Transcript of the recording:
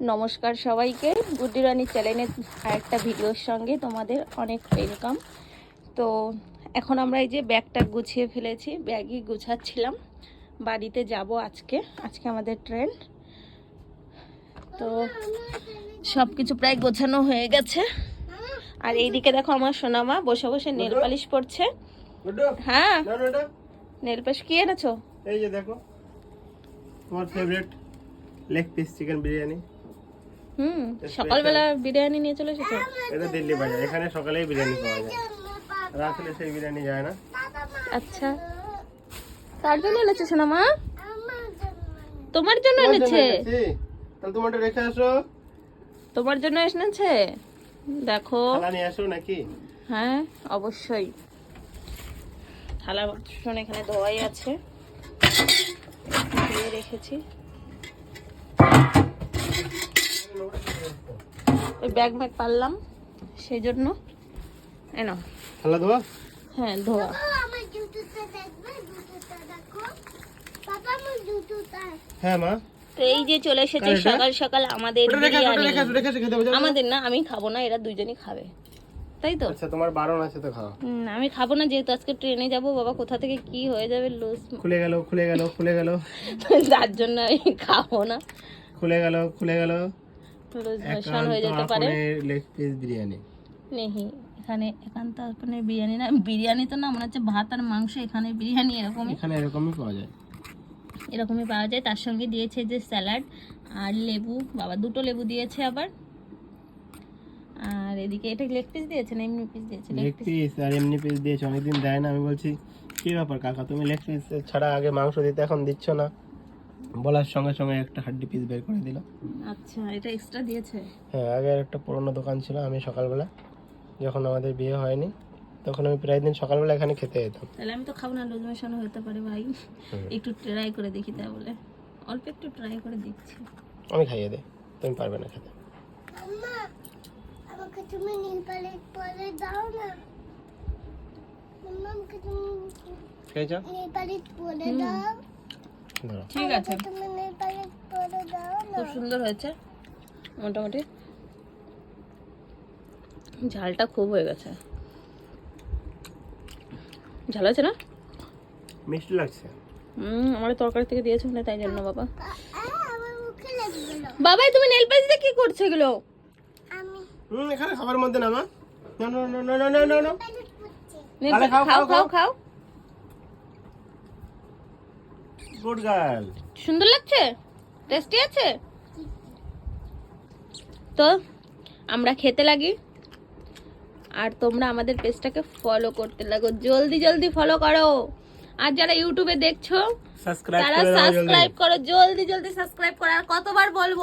নমস্কার সবাইকে। গুড্ডি রানী চ্যানেলের আরেকটা ভিডিওর সঙ্গে তোমাদের অনেক ওয়েলকাম তো এখন আমরা এই যে ব্যাগটা গুছিয়ে ফেলেছি ব্যাগই গুছাচ্ছিলাম। বাড়িতে যাব আজকে আজকে আমাদের ট্রেন তো সব কিছু প্রায় গোছানো হয়ে গেছে। আর এইদিকে দেখো আমার সোনামা বসে বসে নেল পালিশ পড়ছে হ্যাঁ। নেল পালিশ কি এনেছো? এই যে দেখো তোমার favourite leg piece chicken biryani হুম সকালবেলা বিরিয়ানি নিয়ে চলে এসেছ। এটা দিল্লি বাজার এখানে সকালেই বিরিয়ানি পাওয়া যায়। রাত্রে সেই বিরিয়ানি যায় না। আচ্ছা। তার জন্য এনেছে সোনামা তোমার জন্য তোমার জন্য এনেছে। এনেছি। তাহলে তোমারটা রেখে আসো। তোমার জন্য এনেছে? দেখো। থালা নিয়ে আসো নাকি? হ্যাঁ অবশ্যই। থালা বাসন এখানে ধোয়াই আছে। ধুয়ে রেখেছি। ওই ব্যাগ ব্যাগ পারলাম সেই জন্য এনো থালা ধোয়া? হ্যাঁ ধোয়া। আমার জুতোটা দেখবে? জুতোটা দেখো। বাবা আমার জুতোটা। হ্যাঁ মা। তো এই যে চলে এসেছে সকাল সকাল আমাদের। আমাদের না আমি খাব না এরা দুইজনই খাবে। তাই তো? আচ্ছা তোমার বারণ আছে তো খাও হুম, আমি খাব না যেহেতু আজকে ট্রেনে যাব বাবা কোথা থেকে কি হয়ে যাবে লুজ খুলে গেল খুলে গেল খুলে গেল। তার জন্য আমি খাব না। খুলে গেল খুলে গেল। লুজ হয়ে যেতে পারে। Leg piece biryani. নেহি এখানে একান্ত আপনে বিরিয়ানি না বিরিয়ানি তো না মনে হচ্ছে ভাত আর মাংস এখানে বিরিয়ানি এরকমই। এখানে এরকমই পাওয়া যায়। এরকমই পাওয়া যায় তার সঙ্গে দিয়েছে যে স্যালাড আর লেবু বাবা দুটো লেবু দিয়েছে আবার। আর এদিকে এটা লেগ পিস দিয়েছে না এমনি পিস দিয়েছে? লেগ পিস আর এমনি পিস দিয়েছে অনেকদিন দেয় না আমি বলছি কি ব্যাপার কাকা তুমি লেগ পিস ছাড়া আগে মাংস দিতে এখন দিচ্ছ না? বলার সঙ্গে সঙ্গে একটা হাড্ডি পিস বের করে দিল। আচ্ছা এটা এক্সট্রা দিয়েছে? হ্যাঁ আগে একটা পুরোনো দোকান ছিল আমি সকালবেলা যখন আমাদের বিয়ে হয়নি তখন আমি প্রায় দিন সকালবেলা এখানে খেতে যেতাম। তাহলে আমি তো খাব না লুজ মোশন হতে পারে ভাই। একটু ট্রাই করে দেখি তা বলে। অল্প একটু ট্রাই করে দেখছি। আমি খাইয়ে দে তুমি পারবে না খেতে। আম্মা আমাকে তুমি নীল পালিশ পরে দাও না। আম্মা আমাকে তুমি নীল পালিশ পরে দাও। ঠিক আছে। খুব সুন্দর হয়েছে। মোটামুটি। ঝালটা খুব হয়ে গেছে। ঝাল আছে না? মিষ্টি লাগছে। হুম আমার তরকারি থেকে দিয়েছ না তাই জন্য বাবা। বাবাই তুমি নেল পালিশ দিয়ে কি করছ এগুলো? আমি হুম এখানে খাবার মধ্যে না মা না না না না না না। না খাও, খাও। খাও, গুড গার্ল। সুন্দর লাগছে? টেস্টি আছে? তো আমরা খেতে লাগি। আর তোমরা আমাদের পেজটাকে ফলো করতে লাগো। জলদি জলদি ফলো করো। আর যারা ইউটিউবে দেখছ তারা সাবস্ক্রাইব করো। জলদি জলদি সাবস্ক্রাইব করো। আর কতবার বলব?